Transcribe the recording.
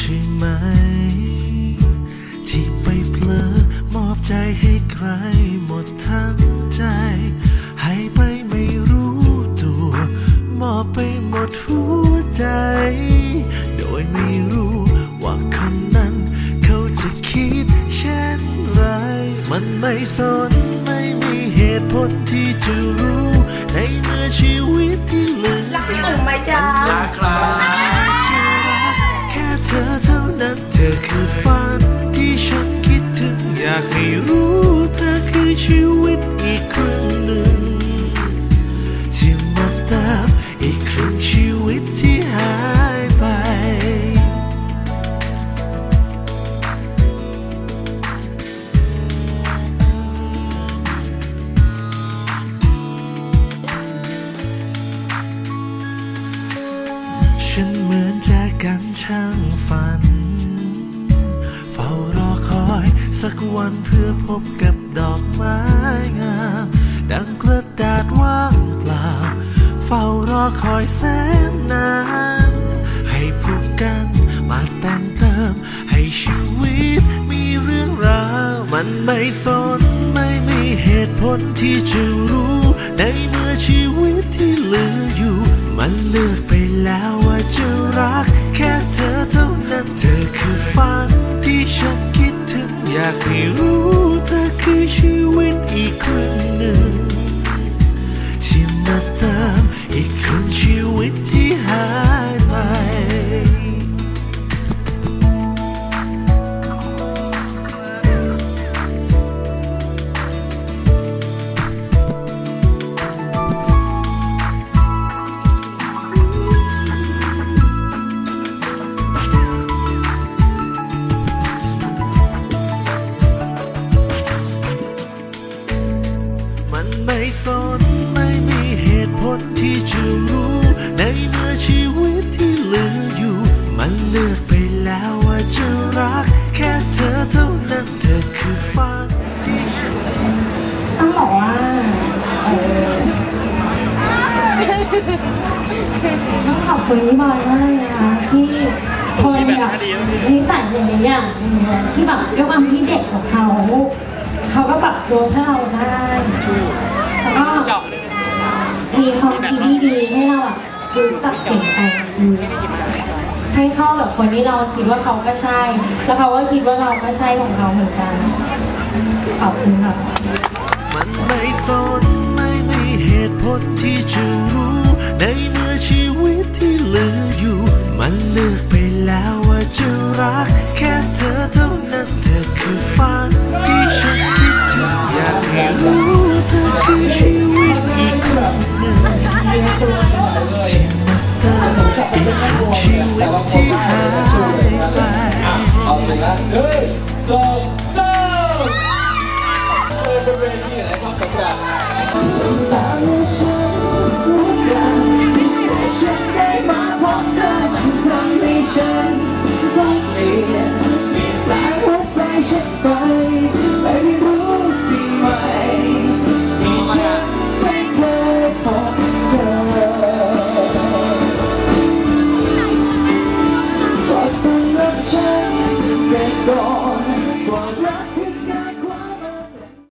ใช่ไหม ที่ไปเพลอมอบใจให้ใครหมดทั้งใจ ให้ไปไม่รู้ตัว มอบไปหมดหัวใจ โดยไม่รู้ว่าคนนั้น เขาจะคิดเช่นไร มันไม่สนไม่มีเหตุผลที่จะรู้ ในเมื่อชีวิตที่เหลือรักพี่หนุ่มไหมจ๊ะรักครับ แค่เกันช่างฝัน เฝ้ารอคอยสักวันเพื่อพบกับดอกไม้งามดังกระดาษว่างเปล่า เฝ้ารอคอยแสนนาน ให้พบกันมาแต่งเติม ให้ชีวิตมีเรื่องราว มันไม่สนไม่มีเหตุผลที่จะรู้ ในเมื่อชีวิตที่เหลืออยู่ มันเลือกไปแล้ว ถึงอยากให้รู้ ไม่สนไม่มีเหตุผลที่จะรู้ ในเมื่อชีวิตที่เหลืออยู่ มันเลือกไปแล้วว่าจะรัก แค่เธอเท่านั้นเธอคือฝันที่ฉันต้องบอกว่าเออต้องขอบคุณพี่บอยมากเลยนะคะที่คนแบบนิสัยอย่างนี้อย่างหนึ่งเนี่ยที่แบบด้วยความที่เด็กของเขา เขาก็ปรับตัวให้เราได้แล้วก็มีความคิดที่ดีให้เราแบบรู้จักเปลี่ยนแปลงชีวิตให้เข้ากับคนที่เราคิดว่าเขาก็ใช่ แล้วเขาก็คิดว่าเราก็ใช่ของเขาเหมือนกัน ขอบคุณค่ะมันไม่สนไม่มีเหตุผลที่จะรู้ในเมื่อชีวิตที่เหลืออยู่ มันเลือกไปแล้วว่าจะรัก แค่เธอเท่านั้นเธอคือฝันที่ฉัน รู้เธอคือชีวิตอีกครั้งหนึ่งที่มาเติมอีกครั้งชีวิตที่หายไปเอาไปละหนึ่งสองสามเปิดเป็นเวทีนครับสำหรับฉันได้มาพบเธอมันทำให้ฉันต้องเ